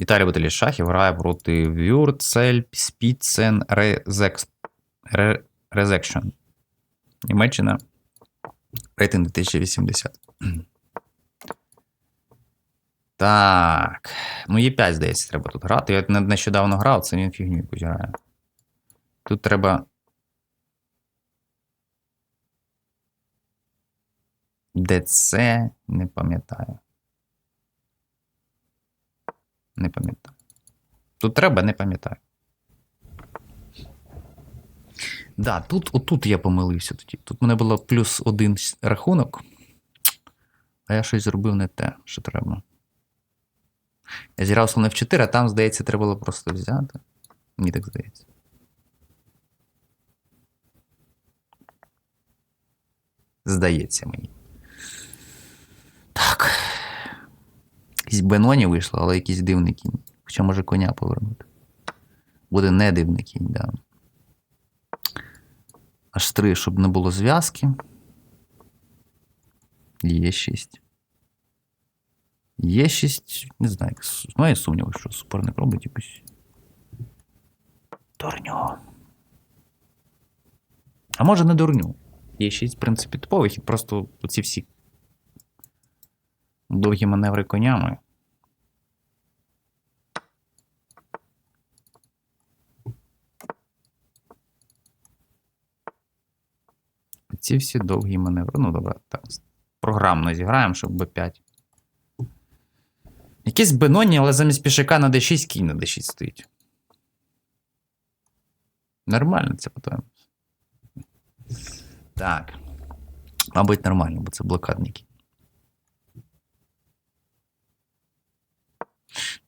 Віталій Баталій Шахів грає проти Вюрцель Спіцен Резекшн. Німеччина. Рейтинг 2080. Так. Ну, є 5, здається, треба тут грати. Я нещодавно грав, це він фігню якусь грає. Тут треба. Де це? Не пам'ятаю. Не пам'ятаю. Тут треба, не пам'ятаю. Да, тут, отут я помилився тоді. Тут в мене було плюс один рахунок. А я щось зробив не те, що треба. Я зіграв слон F4, а там, здається, треба було просто взяти. Мені так здається. Здається мені. Якийсь Беноні вийшло, але якийсь дивний кінь. Хоча може коня повернути. Буде не дивний кінь, да. Аж три, щоб не було зв'язки. Є 6. Є 6. Не знаю, с- має сумніву, що суперник робить якусь. Дурню. А може не дурню. Є 6, в принципі, типовий хід, просто оці всі довгі маневри конями. Ці всі довгі маневри. Ну, добре, так. Програмно зіграємо, щоб Б5. Якийсь Беноні, але замість пішака на D6 кінь на D6 стоїть. Нормально це потім. Так. Мабуть, нормально, бо це блокадний кінь.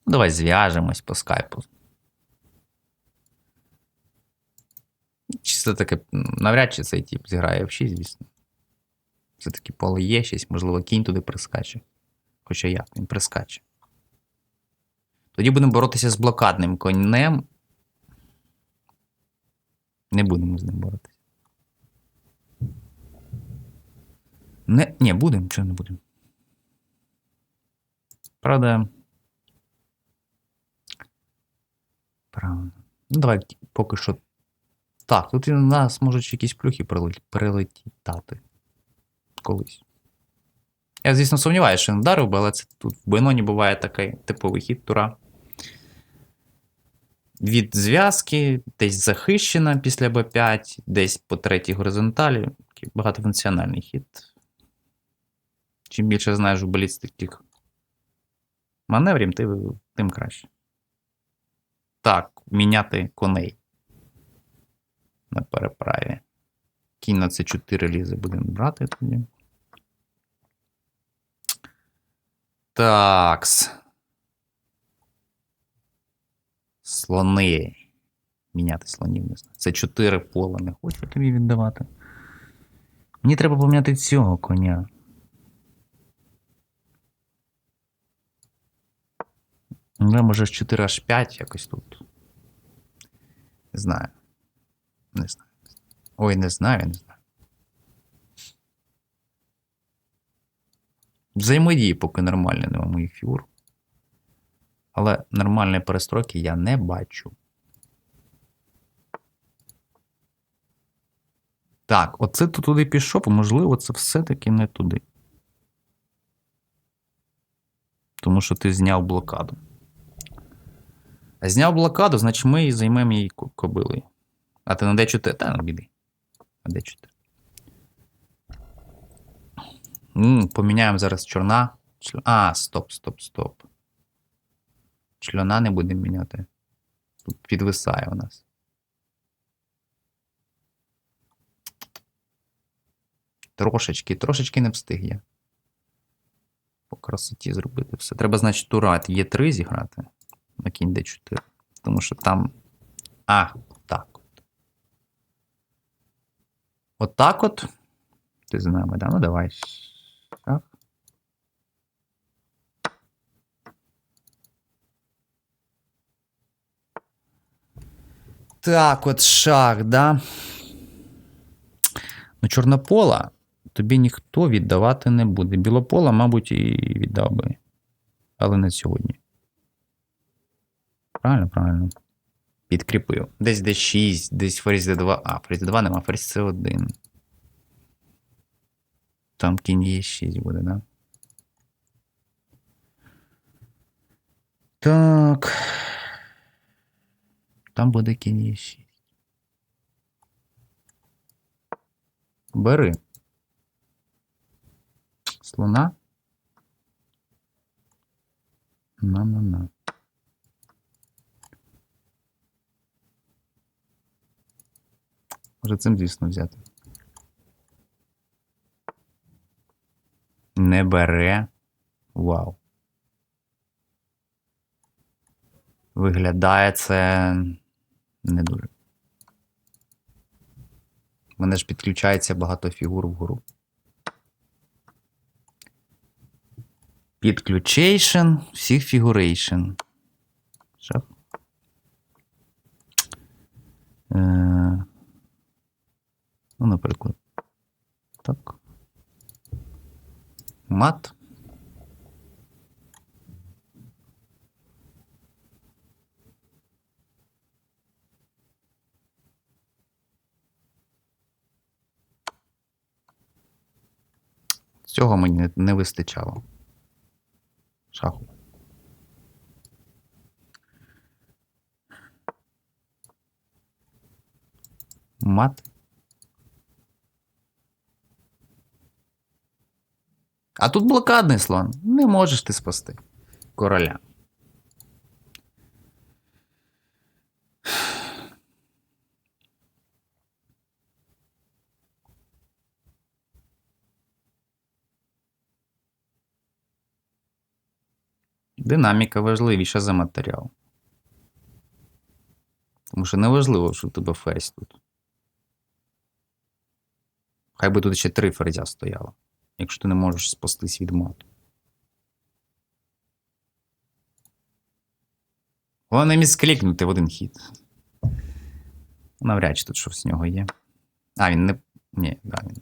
Ну, давай зв'яжемось по скайпу. Чисто таке, навряд чи цей тип зіграє в 6, звісно. Все-таки поле є 6, можливо, кінь туди прискаче. Хоча як, він прискаче. Тоді будемо боротися з блокадним конем. Не будемо з ним боротися. Не, ні, будемо, чого не будемо. Правда. Правильно. Ну, давай поки що. Так, тут у нас можуть якісь плюхи прилет- прилетіти. Колись. Я, звісно, сумніваюся, що він вдарив би, але це тут в Беноні буває такий типовий хід тура. Від зв'язки, десь захищена після Б5, десь по третій горизонталі. Багатофункціональний хід. Чим більше знаєш у балістиких маневрів, тим краще. Так, міняти коней на переправі. Кінь на це 4 лізе будемо брати тоді. Такс. Слони. Міняти слонів не знаю. Це 4 пола не хочу тобі віддавати. Мені треба поміняти цього коня. Ну, може, з 4 аж 5 якось тут. Не знаю. Не знаю. Ой, не знаю, не знаю. Взаємодії поки нормальні нема моїх фігур. Але нормальної перестройки я не бачу. Так, оце ти туди пішов, а можливо, це все-таки не туди. Тому що ти зняв блокаду. Зняв блокаду, значить ми і займемо її кобилою. А ти на D4? Та на біди. На D4. М, поміняємо зараз чорна. А, стоп, стоп, стоп. Чльона не будемо міняти. Тут підвисає у нас. Трошечки, трошечки не встиг я. По красоті зробити все. Треба, значить, турат Є3 зіграти на кінь D4. Тому що там. А, так от. От от. Ти з нами, да? Ну давай. Так. Так, от шах, да. Ну, чорнопола тобі ніхто віддавати не буде. Білопола, мабуть, і віддав би. Але не сьогодні. Правильно, правильно. Підкріпив. Десь d6, десь ферзь d2. А, ферзь d2 нема, ферзь c1. Там кінь e6 буде, да? Так. Там буде кінь e6. Бери. Слона. На-на-на. Може цим, звісно, взяти. Не бере. Вау. Виглядає це не дуже. У мене ж підключається багато фігур вгору. Підключейшн, всіх фігурейшн. Шах. Е, ну, наприклад. Так. Мат. Цього мені не- вистачало. Шаху. Мат. А тут блокадний слон. Не можеш ти спасти короля. Динаміка важливіша за матеріал. Тому що неважливо, що в тебе ферзь тут. Хай би тут ще три ферзя стояло, якщо ти не можеш спастись від мату. Головне місклікнути в один хід. Навряд чи тут щось з нього є. А, він не. Ні, да, він.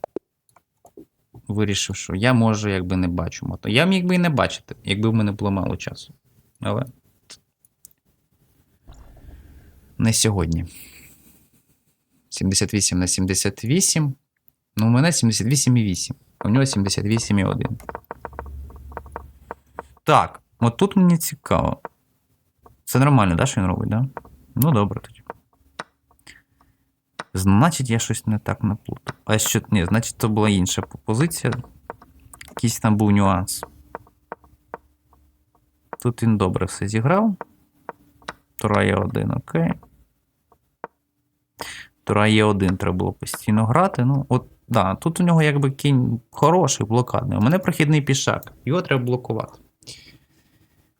Вирішив, що я можу, якби не бачу мото. Я міг би і не бачити, якби в мене було мало часу. Але. Не сьогодні. 78 на 78. Ну, у мене 78,8. У нього 78,1. Так, от тут мені цікаво. Це нормально, да, що він робить, да? Ну, добре тоді. Значить, я щось не так наплутав. А що. Ні, значить, це була інша позиція. Якийсь там був нюанс. Тут він добре все зіграв. Тура є один, окей. Тура є один, треба було постійно грати. Ну, от, да, тут у нього якби кінь хороший, блокадний. У мене прохідний пішак. Його треба блокувати.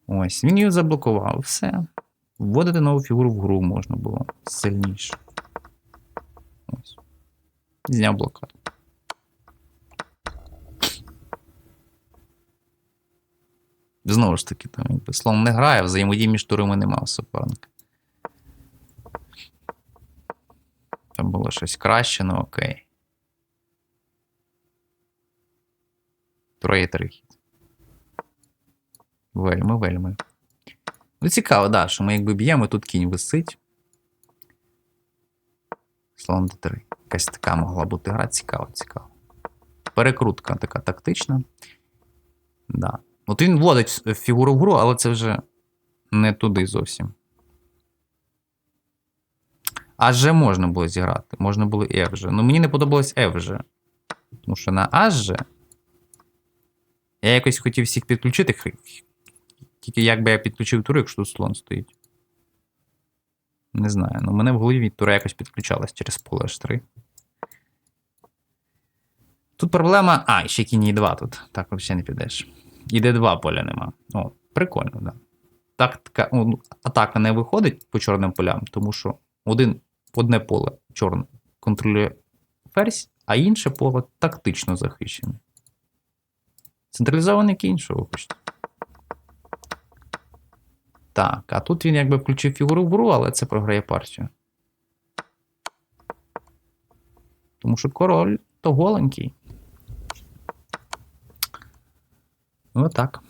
Ось, він його заблокував. Все. Вводити нову фігуру в гру можна було сильніше. Ось. Зняв блокаду. Знову ж таки, там, якби слон не грає, взаємодії між турами немає у суперника. Там було щось краще, ну окей. Троє три хід. Вельми, вельми. Ну, цікаво, да, що ми якби б'ємо, тут кінь висить. Слон d3. Якась така могла бути гра, цікаво, цікаво. Перекрутка така тактична. Да. От він вводить фігуру в гру, але це вже не туди зовсім. А же можна було зіграти. Можна було і F же. Ну мені не подобалось F же. Тому що на H же. Я якось хотів всіх підключити. Тільки як би я підключив туру, якщо тут слон стоїть. Не знаю. Ну, мене в голові тура якось підключалась через поле H3. Тут проблема. А, ще кінь і 2 тут. Так взагалі не підеш. І d2 поля нема. О, прикольно, да. Тактика, ну, атака не виходить по чорним полям, тому що один, одне поле чорне контролює ферзь, а інше поле тактично захищене. Централізований кінь, що ви. Так, а тут він якби включив фігуру в гру, але це програє партію. Тому що король то голенький. Отак.